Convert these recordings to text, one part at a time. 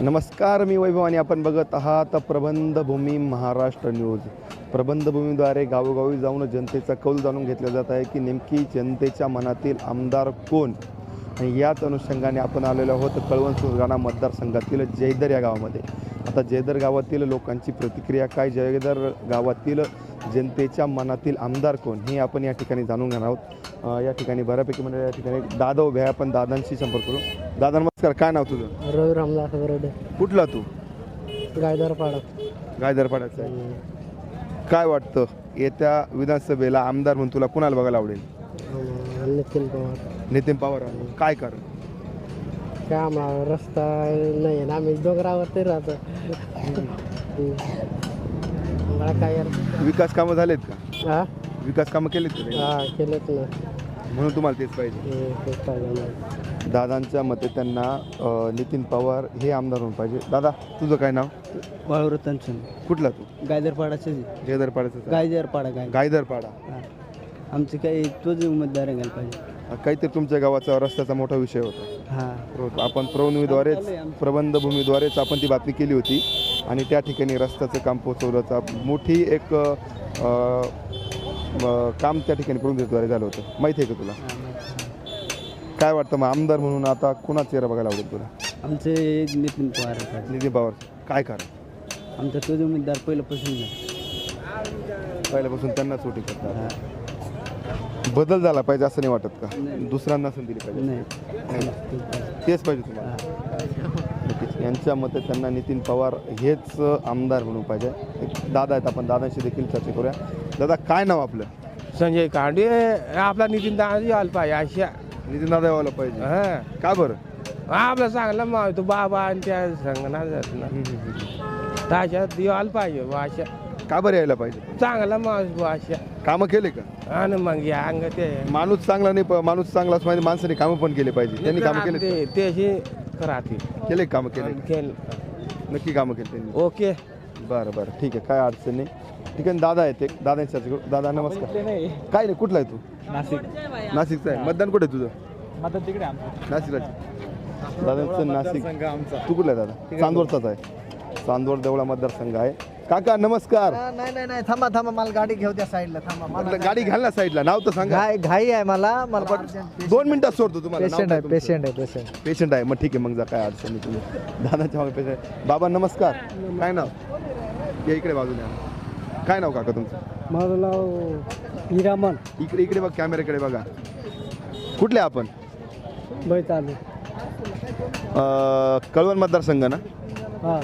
नमस्कार मी वैभव आणि आपण बघत आहात प्रबंधभूमी महाराष्ट्र न्यूज. प्रबंधभूमीद्वारे गावोगावी जाऊन जनतेचा कौल जाणून घेतला जात आहे की नेमकी जनतेच्या मनातील आमदार कोण? आणि याच अनुषंगाने आपण आलेलो आहोत कळवण सुरगाणा मतदारसंघातील जयदर या गावामध्ये. आता जयदर गावातील लोकांची प्रतिक्रिया काय? जयदर गावातील जनतेच्या मनातील आमदार कोण? हे आपण या ठिकाणी जाणून घेणार आहोत. या ठिकाणी बऱ्यापैकी म्हणजे या ठिकाणी दादा उभे आहे आपण दादांशी संपर्क करू. दादा नमस्कार. काय नाव तुझं? रवी रामदास बरोडे कुठला तू? गायदरपाडा. गायदरपाड्याचा आहे. काय वाटतं? येत्या विधानसभेला आमदार म्हणून तुला कुणाला बघायला आवडेल? नितीन पवार. नितीन पवार काय कारण? काय आम्हाला रस्ता नाही आहे ना आम्ही डोंगरावरती राहतो. आम्हाला काय यार- विकास कामं झालेत का? हा विकास कामं केलेत का? हा केलेत ना. म्हणून तुम्हाला तेच पाहिजे. दादांच्या मते त्यांना अं, नितीन पवार हे आमदार म्हणून पाहिजे. दादा तुझं काय नाव? वाळूरतनसून कुठला तू? गायदरपाडाचे जयदरपाड्याचं गायदरपाडा गाय. गायदरपाडा. आमचे काही तोच उमेदवार घ्यायला पाहिजे. काहीतरी तुमच्या गावाचा रस्त्याचा मोठा विषय होता. हा. आपण प्रबंधभूमीद्वारेच प्रबंधभूमीद्वारेच आपण ती बातमी केली होती. आणि त्या ठिकाणी रस्त्याचं काम पोचवल्याचा मोठी एक अ, अ, काम त्या ठिकाणी प्रबंधद्वारे झालं होतं. माहिती आहे का तुला? काय वाटतं मग आमदार म्हणून आता कुणाचा चेहरा बघायला आवडेल तुला? आमचे नितीन पवार. नितीन पवार. काय कारण? आमचा तोच उमेदवार पहिल्यापासून पहिल्यापासून त्यांना सुटी करतात. बदल झाला पाहिजे असं नाही वाटत का? दुसऱ्यांना संधी दिली पाहिजे. नाही. तेच पाहिजे तुम्हाला. यांच्या मते त्यांना नितीन पवार हेच आमदार म्हणून पाहिजे. एक दादा आहेत आपण दादांशी देखील चर्चा करूया. दादा काय नाव आपलं? संजय कांडे आपला नितीन दादाजी आला पाहिजे अशा. नितीन दादा यावाला पाहिजे. हा. का बरं? आपला चांगला माव तो बाबा आणि त्या संगणा जात ना. त्याच्यात आला पाहिजे बुवा अशा. का बरं यायला पाहिजे? चांगला माणूस बुवा अशा. कामं केले का? आणि मग या अंग ते. माणूस चांगला नाही प- माणूस चांगला असं माहिती माणसाने कामं पण केले पाहिजे. त्यांनी कामं केले ते त्याशी राहते. केले का कामं केले? खेळ नक्की कामं केले त्यांनी. ओके. बरं बरं. ठीक आहे काय अडचण नाही. ठीक आहे दादा आहेत एक. चर्चा करू दादा नमस्कार. काय नाही कुठला आहे तू? नाशिक. नाशिकचा आहे. मतदान कुठे आहे तुझं? मतदान तिकडे आमचं. नाशिकला. दादांचं नाशिक. तू कुठला आहे दादा? चांदवडचाच आहे. चांदवड देवळा मतदारसंघ आहे. काका नमस्कार. नाही नाही नाही. थांबा थांबा. मला गाडी घेऊ द्या साईडला. थांबा म्हटलं गाडी घाल ना साईडला. नाव तर सांगा. घाई घाई आहे मला. मला दोन मिनिटात सोडतो तुम्हाला. पेशंट आहे पेशंट आहे पेशंट पेशंट आहे. मग ठीक आहे मग जा. काय अडचण नाही तुम्ही. दादाच्या मागे पेशंट बाबा नमस्कार. काय नाव? या इकडे बाजूने या. काय नाव काका तुमचं? माझं नाव हिरामन. इकडे इकडे बघ कॅमेऱ्याकडे बघा. कुठले आपण? बैतालू. अं, कळवण मतदारसंघ ना? हा.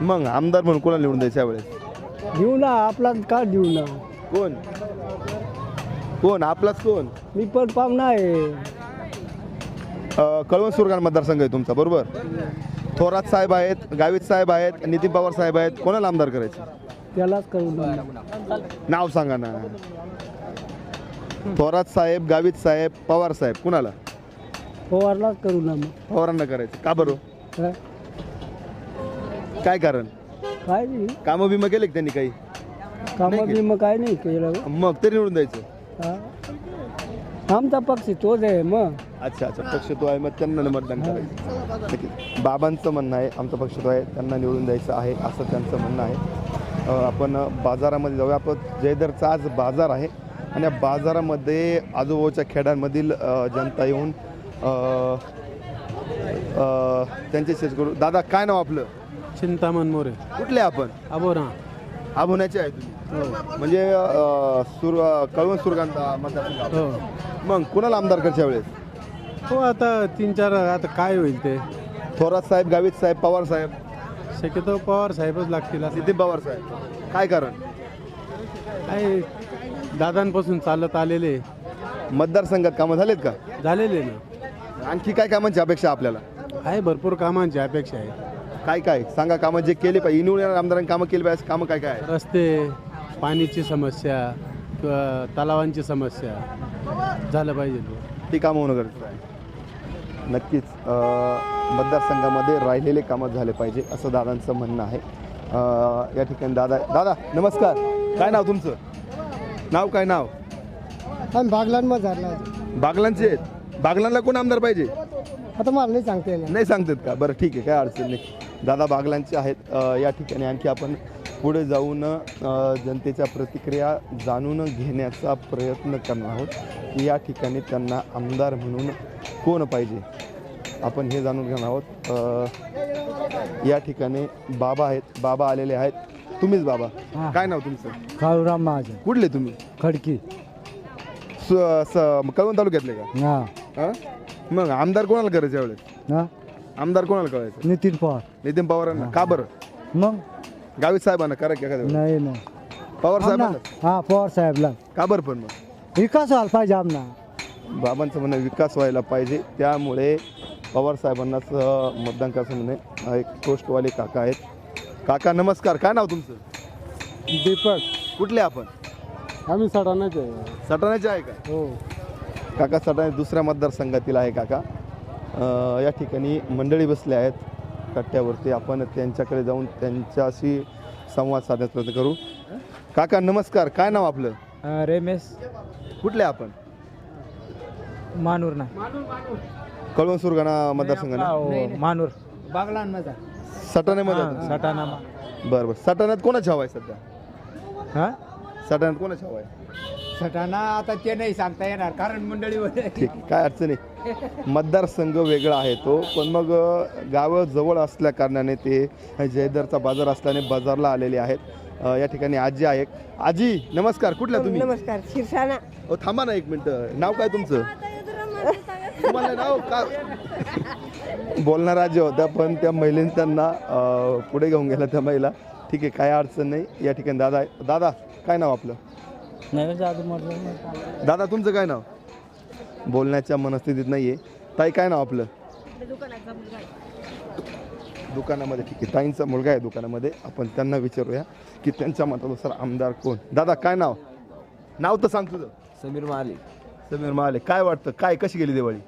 मग आमदार म्हणून कोणाला निवडून द्यायचं यावेळेस? देऊ ना आपला का देऊ ना. कोण? कोण? आपलाच कोण? मी पण पाहुणा आहे. अ, कळवण सुरगाण मतदारसंघ आहे तुमचा बरोबर? थोरात साहेब आहेत गावित साहेब आहेत नितीन पवार साहेब आहेत. कोणाला आमदार करायचे? त्यालाच करू ना. नाव सांगा ना. थोरात साहेब गावित साहेब पवार साहेब कुणाला? पवारलाच करू ना मग. पवारांना करायचं. का बरं? काय कारण? काय नाही. कामं बिमं केले का त्यांनी काही? कामं मग काय नाही केलं. मग तरी निवडून द्यायचं. हा? आमचा पक्ष तोच आहे मग. अच्छा अच्छा. पक्ष तो आहे मग त्यांना मतदान करायचं. नक्कीच. बाबांचं म्हणणं आहे आमचा पक्ष तो आहे त्यांना निवडून द्यायचं आहे असं त्यांचं म्हणणं आहे. अ, आपण बाजारामध्ये जाऊया. आपण जयदरचा आज बाजार आहे. आणि या बाजारामध्ये आजूबाजूच्या खेड्यांमधील अ, जनता येऊन अ, अ, त्यांचे शेष करू. दादा काय नाव आपलं? चिंतामण मोरे. कुठले आपण? अबोरा आभोण्याचे आहे तुम्ही. म्हणजे अ, सुर कळवण सुरगांता मतदारसंघ हो. मग कुणाला आमदार करच्या वेळेस? हो आता तीन चार आता काय होईल ते? थोरात साहेब गावित साहेब पवार साहेब. शक्यतो पवार साहेबच लागतील असं. नितीन पवार साहेब. काय कारण? काय दादांपासून चालत आलेले. मतदारसंघात कामं झालेत का? झालेले ना. आणखी काय कामांची अपेक्षा आपल्याला? आहे भरपूर कामांची अपेक्षा आहे. काय काय? सांगा कामं जे केले पाहिजे. निवडून येणाऱ्या आमदारांनी कामं केली पाहिजे. कामं काय काय? आहे रस्ते पाण्याची समस्या किंवा तलावांची समस्या झालं पाहिजे. ती कामं होणं गरजेचं आहे. नक्कीच अं, मतदारसंघामध्ये राहिलेले कामं झाले पाहिजे असं दादांचं म्हणणं आहे. अं, या ठिकाणी दादा दादा नमस्कार. काय नाव तुमचं? नाव काय नाव? आम्ही बागलांमध्ये झाला. बागलांचे आहेत. बागलांना कोण आमदार पाहिजे? आता मला नाही सांगता येणार. नाही सांगतात का? बरं ठीक आहे काय अडचण नाही. दादा बागलांचे आहेत या ठिकाणी. आणखी आपण पुढे जाऊन जनतेच्या प्रतिक्रिया जाणून घेण्याचा प्रयत्न करणार आहोत. की या ठिकाणी त्यांना आमदार म्हणून कोण पाहिजे? आपण हे जाणून घेणार आहोत. या ठिकाणी बाबा आहेत. बाबा आलेले आहेत. तुम्हीच बाबा. काय नाव तुमचं? काळूराम महाजन. कुठले तुम्ही? खडकी. स- स- कळवण तालुक्यातले का? हा. हां? मग आमदार कोणाला करायचं यावेळेस? हा? आमदार कोणाला करायचं नितीन पवार. नितीन पवारांना. का बरं? मग? गावित साहेबांना करा की एखाद्या. नाही नाही. पवार साहेबांना? हा पवार साहेबला. का बरं पण मग? विकास व्हायला पाहिजे आमना. बाबांचं म्हणणं विकास व्हायला पाहिजे. त्यामुळे पवार साहेबांनाच अं, मतदान करायचं म्हणे हा एक पोस्टवाले काका आहेत. काका नमस्कार. काय नाव तुमचं? दीपक. कुठले आपण? आम्ही सडानाच सटाण्याचे आहे का? हो. काका सटाणे दुसऱ्या मतदारसंघातील आहे काका. या ठिकाणी मंडळी बसल्या आहेत कट्ट्यावरती. आपण त्यांच्याकडे जाऊन त्यांच्याशी संवाद साधण्याचा प्रयत्न करू. काका नमस्कार. काय नाव आपलं? रेमेश. कुठले आपण? मानूर ना. कळवण सुरगाणा मतदारसंघ ना मानूर. बागलान माझा सटाण्यामध्ये? सटाणा बरं बरं. सटाण्यात कोणाची हवा आहे सध्या? हा? सटाण्यात कोणाची हवा आहे? सटाणा आता ते नाही सांगता येणार कारण मंडळी ठीक आहे, काय अडचण नाही. मतदारसंघ वेगळा आहे तो पण मग अ, गावं जवळ असल्या कारणाने ते जयदरचा बाजार असल्याने बाजारला आलेले आहेत. अ, या ठिकाणी आजी आहे. आजी नमस्कार कुठल्या तुम्ही? नमस्कार शिरसाना. अहो, थांबा ना एक मिनिट. नाव काय तुमचं? तुम्हाला नाव का? बोलणार आजी होत्या पण त्या महिलेने त्यांना अ, पुढे घेऊन गेल्या त्या महिला. ठीक आहे काय अडचण नाही. या ठिकाणी दादा आहे. दादा काय नाव आपलं? नाही जादू म्हटलं दादा तुमचं काय नाव? बोलण्याच्या मनस्थितीत नाही आहे ताई काय नाव आपलं? दुकानामध्ये ठीक आहे. ताईंचा मुलगा आहे दुकानामध्ये. आपण त्यांना विचारूया की त्यांच्या मतानुसार आमदार कोण? दादा काय नाव? नाव तर सांग तुझं. समीर महाले समीर महाले काय वाटतं? काय कशी गेली दिवाळी?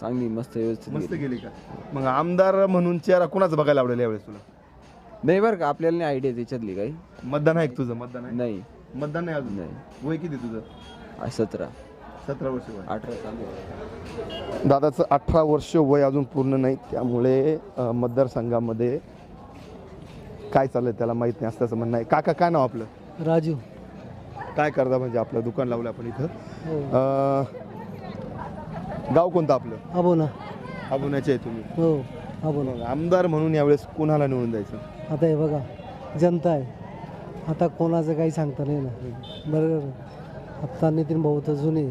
चांगली मस्त व्यवस्थित मस्त गेली. गेली का? मग आमदार म्हणून चेहरा कुणाचा बघायला आवडेल यावेळेस तुला? नाही बरं का आपल्याला नाही आयडिया त्याच्यातली काही. मतदान आहे का तुझं? मतदान आहे? नाही. मतदान नाही अजून? नाही. वय किती तुझं? आ, सतरा. सतरा वर्ष वय. अठरा चालू आहे. दादाचं अठरा वर्ष वय अजून पूर्ण नाही त्यामुळे अ, मतदारसंघामध्ये काय चाललंय त्याला माहीत नाही असं त्याचं म्हणणं आहे. काका काय नाव आपलं? राजू. काय करता म्हणजे आपलं? दुकान लावलं आपण इथं. हो. अ, गाव कोणतं आपलं? अबो ना अबुण्याचे आहे तुम्ही. हो अबो ना मग आमदार म्हणून यावेळेस कुणाला निवडून द्यायचं? आता हे बघा जनता आहे. आता कोणाचं काही सांगता नाही ना बरोबर आत्ता नितीन भाऊ तर जुने.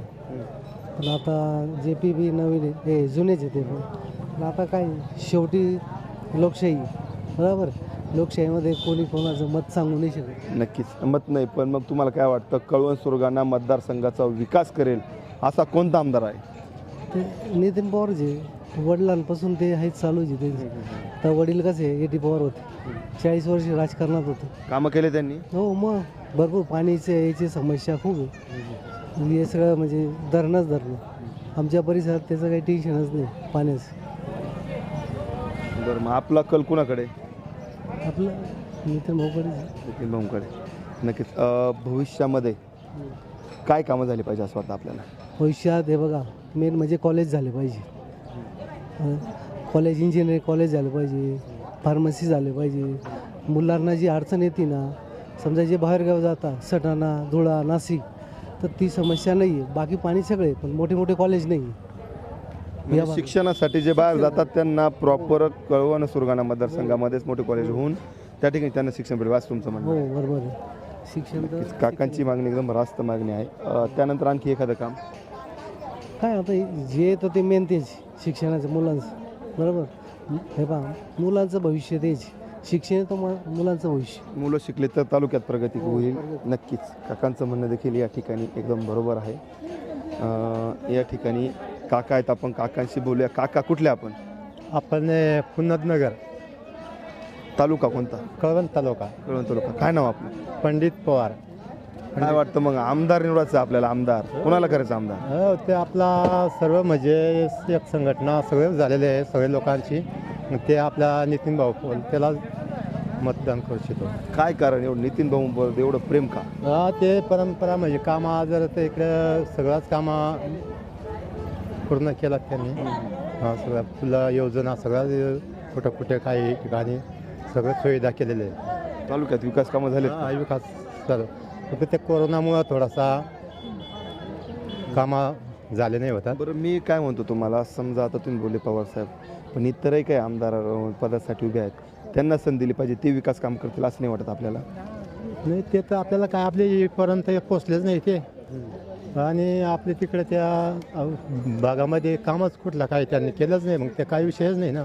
पण आता जे पी बी नवीन हे जुनेच आहे ते पण. आता काय शेवटी लोकशाही बरोबर लोकशाहीमध्ये कोणी कोणाचं मत सांगू नाही शकत. नक्कीच. मत नाही पण मग तुम्हाला काय वाटतं कळवण सुरगाणा मतदारसंघाचा विकास करेल असा कोणता आमदार आहे? ते नितीन पवार जे वडिलांपासून ते आहेच चालूच आहे ते तर वडील कसे एटी पवार होते. चाळीस वर्ष राजकारणात होते. कामं केले त्यांनी? हो मग. भरपूर पाणीचे याची समस्या खूप आहे. हे सगळं म्हणजे धरणंच धरणं. आमच्या परिसरात त्याचं काही टेन्शनच नाही पाण्याचं. बरं मग आपला कल कुणाकडे? आपलं नितीन भाऊकडेच आहे. नितीन भाऊंकडे. नक्कीच. अ, भविष्यामध्ये काय कामं झाली पाहिजे असं वाटतं आपल्याला? भविष्यात हे बघा मेन म्हणजे कॉलेज झाले पाहिजे. कॉलेज इंजिनिअरिंग कॉलेज झालं पाहिजे फार्मसी झाले पाहिजे मुलांना जी अडचण येते ना समजा जे बाहेरगाव जातात सटाणा धुळा नाशिक तर ती समस्या नाही आहे बाकी पाणी सगळे पण मोठे मोठे कॉलेज नाही म्हणजे या भागात. शिक्षणासाठी जे बाहेर जातात त्यांना प्रॉपर कळवण सुरगाणा मतदारसंघामध्येच मोठे कॉलेज होऊन त्या ठिकाणी त्यांना शिक्षण भेटेल वाच तुमचं म्हणणं हो आहे. बरोबर आहे शिक्षण तर. काकांची मागणी एकदम रास्त मागणी आहे अ, त्यानंतर आणखी एखादं काम काय आता जे येतं ते मेन तेच शिक्षणाचं मुलांचं. बरोबर? हे पहा मुलांचं भविष्य तेच. शिक्षण तर मु- मुलांचं भविष्य. मुलं शिकले तर तालुक्यात प्रगती होईल नक्कीच. काकांचं म्हणणं देखील या ठिकाणी एकदम बरोबर आहे. अ, या ठिकाणी काका आहेत आपण काकांशी बोलूया. काका कुठले आपण? आपण पुन्नतनगर. तालुका कोणता? कळवण तालुका. कळवण तालुका. काय नाव आपलं? पंडित पवार. काय वाटतं मग? आमदार निवडायचं आपल्याला आमदार. कोणाला करायचं आमदार? हो, ते आपला सर्व म्हणजे एक संघटना सगळे झालेले आहे सगळे लोकांची. मग ते आपला नितीन भाऊ पोल त्याला मतदान करू इच्छितो. काय कारण एवढं? नितीन भाऊ एवढं प्रेम का? हा ते परंपरा म्हणजे कामा जर ते इकडे सगळाच कामा पूर्ण केला त्यांनी. हा सगळ्या फुलं योजना सगळ्या कुठं कुठे काही ठिकाणी सगळं सुविधा केलेल्या आहे. तालुक्यात विकास कामं झाले हा, विकास सर्व फक्त ते कोरोनामुळं थोडासा कामा झाले नाही होतात. बरं मी काय म्हणतो तुम्हाला? समजा आता तुम्ही बोलले पवार साहेब पण इतरही काही आमदार पदासाठी उभे आहेत. त्यांना संधी दिली पाहिजे ते विकास काम करतील असं नाही वाटत आपल्याला? नाही ते तर आपल्याला काय आपल्या इथपर्यंत पोचलेच नाही ते. आणि आपल्या तिकडे त्या भागामध्ये कामच कुठला काय त्यांनी केलंच नाही मग ते काही विषयच नाही ना.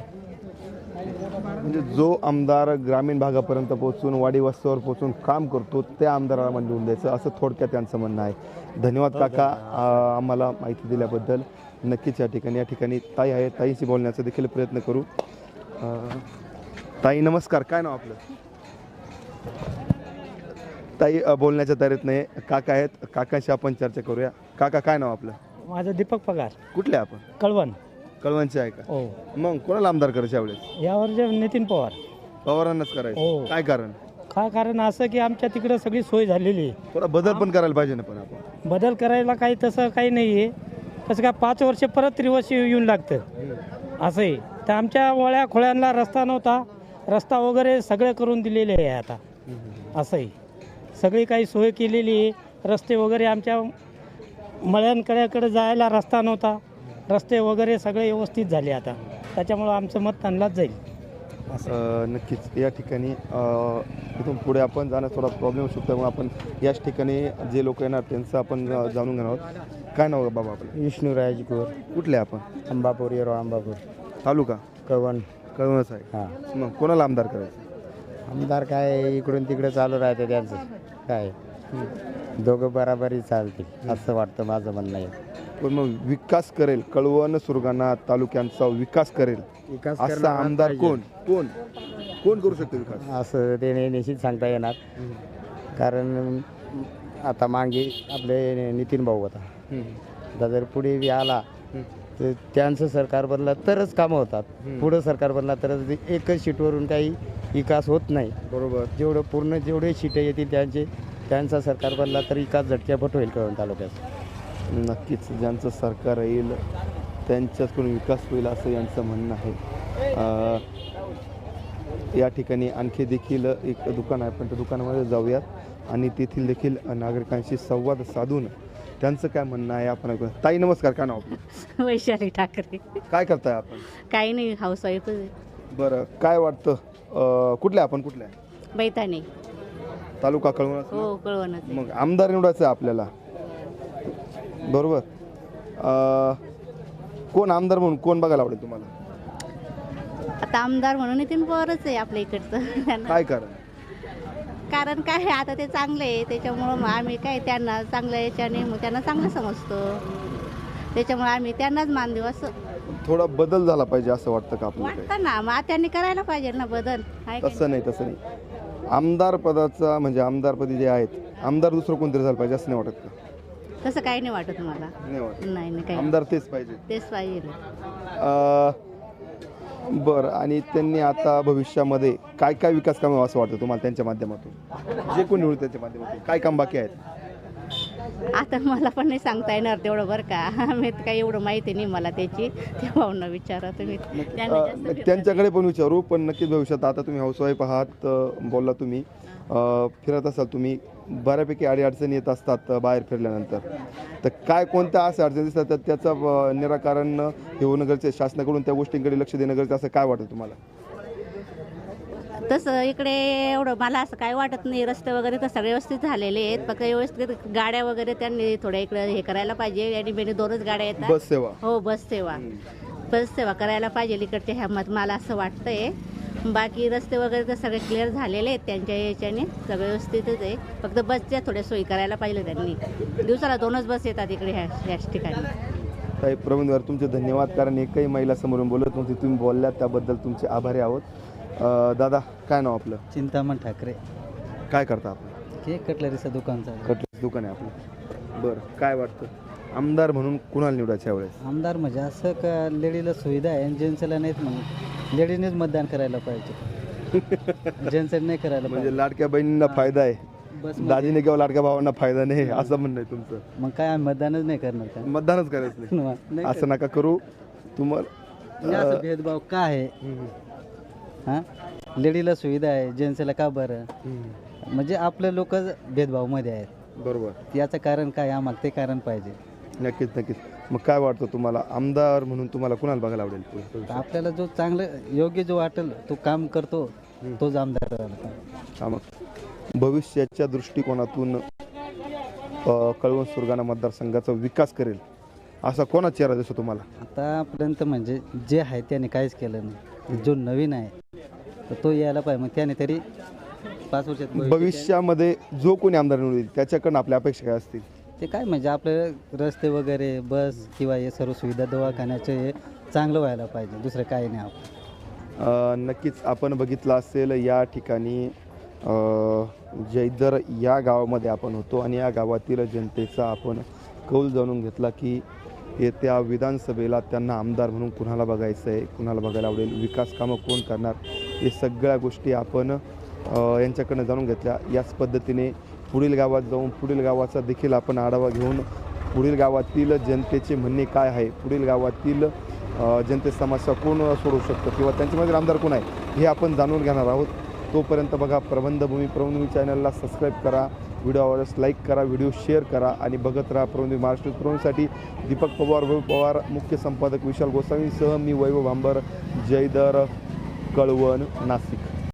म्हणजे जो आमदार ग्रामीण भागापर्यंत पोहोचून वाडी वस्तीवर पोहोचून काम करतो त्या आमदाराला मान देऊन द्यायचं. असं थोडक्यात त्यांचं म्हणणं आहे. धन्यवाद काका. आ, आम्हाला माहिती दिल्याबद्दल नक्कीच या ठिकाणी या ठिकाणी ताई आहे. ताईशी बोलण्याचा देखील प्रयत्न करू. ताई नमस्कार. काय नाव आपलं? ताई बोलण्याच्या तयारीत नाही. काका आहेत. काकांशी आपण चर्चा करूया. काका काय नाव आपलं? माझं दीपक पगार. कुठले आपण? कळवण. कळवणचे आहे का? हो. मग कोणाला आमदार करायचे यावेळेस? यावर जे नितीन पवार. पवारांनाच करायचं. हो. काय कारण? काय कारण असं की आमच्या तिकडं सगळी सोय झालेली आहे. थोडा बदल पण करायला पाहिजे ना पण आपण. बदल करायला काही तसं काही नाही आहे. कसं काय पाच वर्ष परत त्रिवर्ष येऊन लागतं. असं आहे. तर आमच्या वळ्या खोळ्यांना रस्ता नव्हता. रस्ता वगैरे सगळे करून दिलेले आहे आता. असं आहे. सगळी काही सोय केलेली आहे. रस्ते वगैरे आमच्या मळ्यांकड्याकडे जायला रस्ता नव्हता. रस्ते वगैरे सगळे व्यवस्थित झाले आता. त्याच्यामुळं आमचं मत त्यांनाच जाईल. अ, नक्कीच. या ठिकाणी अ, इथून पुढे आपण जाण्यास थोडा प्रॉब्लेम होऊ शकतो. मग आपण याच ठिकाणी जे लोक येणार त्यांचं आपण अ, जाणून घेणार आहोत. काय नाव आहे बाबा आपलं? विष्णू राजगोर कुठले आपण? अंबापूर येरो अंबापूर. तालुका? कळवण. कळवणच आहे हां. मग कोणाला आमदार करायचं? आमदार काय इकडून तिकडे चालू राहते त्यांचं. काय? दोघं बराबरी चालतील असं वाटतं माझं म्हणणं आहे. पण मग विकास करेल. कळवण सुरगाणा तालुक्यांचा विकास करेल. विकास असा करणारा आमदार पाहिजे. कोण? कोण? कोण करू शकतो विकास? असं ते निश्चित सांगता येणार. कारण आता मागे आपले नितीन भाऊ होता. आता जर पुढे बी आला तर त्यांचं सरकार बनलं तरच कामं होतात. पुढं सरकार बनला तरच एकच सीटवरून काही विकास होत नाही. बरोबर. जेवढं पूर्ण जेवढे सीटं येतील त्यांचे त्यांचा सरकार बनला तर विकास झटक्यापट होईल कळून तालुक्यात नक्कीच ज्यांचं सरकार येईल त्यांच्याकडून विकास होईल असं यांचं म्हणणं आहे. या ठिकाणी आणखी देखील एक दुकान आहे पण त्या दुकानामध्ये जाऊयात. आणि तेथील देखील नागरिकांशी संवाद साधून त्यांचं काय म्हणणं आहे आपण ऐकूया. ताई नमस्कार काय नाव? वैशाली ठाकरे. काय करताय आपण? काही नाही हाऊस वाईफ बरं काय वाटतं? अ, कुठल्या आपण कुठल्या बैताने. तालुका कळवण हो कळवणच मग आमदार निवडायचं आहे आपल्याला. बरोबर. अ, कोण आमदार म्हणून कोण बघायला आवडेल तुम्हाला? आता आमदार म्हणून नितीन पवारच आहे आपल्या इकडचं. त्यांना. काय कारण? कारण काय आहे, आता ते चांगले आहे. त्याच्यामुळं मग आम्ही काय त्यांना चांगल्या याच्याने मग त्यांना चांगलं समजतो. त्याच्यामुळे आम्ही त्यांनाच मान देऊ असं. थोडा बदल झाला पाहिजे असं वाटतं का आपल्याला काही? वाटतं ना मग त्यांनी करायला पाहिजे ना बदल. आहे का तसं नाही तसं नाही. आमदार पदाचा म्हणजे आमदारपदी जे आहेत आमदार दुसरं कोणतरी झालं पाहिजे असं नाही वाटत का? तसं काही नाही वाटत मला. नाही वाटत. नाही नाही काही आमदार तेच पाहिजे. तेच पाहिजे. अ, बरं आणि त्यांनी आता भविष्यामध्ये काय काय विकास कामं असं वाटतं तुम्हाला त्यांच्या माध्यमातून? जे कोण निवडून त्यांच्या माध्यमातून. काय काम बाकी आहेत? आता मला पण नाही सांगता येणार तेवढं बरं का. मी तर काही एवढं माहिती नाही मला त्याची. ते भाऊंना विचारा तुम्ही. त्यांना अ, जास्त फिरत त्यांच्याकडे पण विचारू पण नक्कीच भविष्यात आता तुम्ही हाऊसवाईफ आहात अ, बोलला तुम्ही. फिरत असाल तुम्ही बऱ्यापैकी अडीअडचणी येत असतात बाहेर फिरल्यानंतर. तर काय कोणत्या अशा अडचणी दिसतात तर त्याचं निराकरण हे होणं गरजेचं. शासनाकडून त्या गोष्टींकडे लक्ष देणं गरजेचं असं काय वाटतं तुम्हाला? तसं इकडे एवढं मला असं काय वाटत नाही. रस्ते वगैरे तर सगळे व्यवस्थित झालेले आहेत. फक्त व्यवस्थित गाड्या वगैरे त्यांनी थोड्या इकडे हे करायला पाहिजे. आणि बेने दोनच गाड्या येतात. बस सेवा. हो बस सेवा. बस सेवा करायला पाहिजे इकडच्या ह्या मत मला असं वाटतंय. बाकी रस्ते वगैरे तर सगळे क्लिअर झालेले आहेत. त्यांच्या याच्याने सगळे व्यवस्थितच आहे. फक्त बसच्या थोड्या सोयी करायला पाहिजे त्यांनी. दिवसाला दोनच बस येतात इकडे ह्या ह्याच ठिकाणी. ताई प्रवीणवर तुमचे धन्यवाद. कारण एकही महिला समोरून बोलत नव्हती. तुम्ही बोलल्या त्याबद्दल तुमचे आभारी आहोत. अ, दादा काय नाव आपलं? चिंतामण ठाकरे. काय करता आपण? केक कटलरीचं दुकान चालू कटलेस दुकान आहे आपलं. बरं काय वाटतं? आमदार म्हणून कुणाला निवडायचं यावेळेस? आमदार म्हणजे असं का लेडीला सुविधा आहे आणि जेंट्सला नाहीत म्हणून. लेडीनेच मतदान करायला पाहिजे. जेंट्सला नाही करायला म्हणजे पाहिजे. लाडक्या बहिणींना फायदा आहे. दाजीने किंवा लाडक्या भावांना फायदा नाही असं म्हणणं आहे तुमचं. मग काय मतदानच नाही करणार का? मतदानच करायचं नाही. असं नका करू. तुम्हाला म्हणजे भेदभाव का आहे? हां? लेडीला सुविधा आहे जेंट्सला का बरं? म्हणजे आपले लोक भेदभावमध्ये आहेत. बरोबर. याचं कारण काय? आम्हाला ते कारण पाहिजे. नक्कीच नक्कीच. मग काय वाटतं तुम्हाला? आमदार म्हणून तुम्हाला कुणाला बघायला आवडेल? पुढे? आपल्याला जो चांगलं योग्य जो वाटेल तो काम करतो तोच आमदार झाला. हा मग. भविष्याच्या दृष्टिकोनातून अ, कळवण सुरगाणा मतदारसंघाचा विकास करेल असा कोणा चेहरा दिसतो तुम्हाला? आतापर्यंत म्हणजे जे आहे त्याने काहीच केलं नाही. जो नवीन आहे तर तो यायला पाहिजे. मग त्याने तरी पाच वर्षात भविष्य- भविष्यामध्ये जो कोणी आमदार निवडून येईल त्याच्याकडनं आपल्या अपेक्षा काय असतील? ते काय म्हणजे आपले रस्ते वगैरे बस किंवा हे सर्व सुविधा दवाखान्याचे हे चांगलं व्हायला पाहिजे. दुसरं काही नाही आपण अ, नक्कीच आपण बघितलं असेल या ठिकाणी अ, जैदर या गावामध्ये आपण होतो आणि या गावातील जनतेचा आपण कौल जाणून घेतला की येत्या विधानसभेला त्यांना आमदार म्हणून कुणाला बघायचं आहे कुणाला बघायला आवडेल विकास कामं कोण करणार हे सगळ्या गोष्टी आपण अ, यांच्याकडनं जाणून घेतल्या. याच पद्धतीने पुढील गावात जाऊन पुढील गावाचा देखील आपण आढावा घेऊन पुढील गावातील जनतेचे म्हणणे काय आहे? पुढील गावातील जनते समस्या कोण सोडवू शकतं किंवा त्यांच्यामध्ये आमदार कोण आहे? हे आपण जाणून घेणार आहोत. तोपर्यंत बघा प्रबंधभूमी प्रबंधभूमी चॅनलला सबस्क्राईब करा व्हिडिओ आवडल्यास लाईक करा व्हिडिओ शेअर करा आणि बघत राहा प्रबंधभूमी महाराष्ट्र प्रबंधसाठी दीपक पवार वैभव पवार मुख्य संपादक विशाल गोसावींसह मी वैभव भांबर जयदर कळवण नाशिक.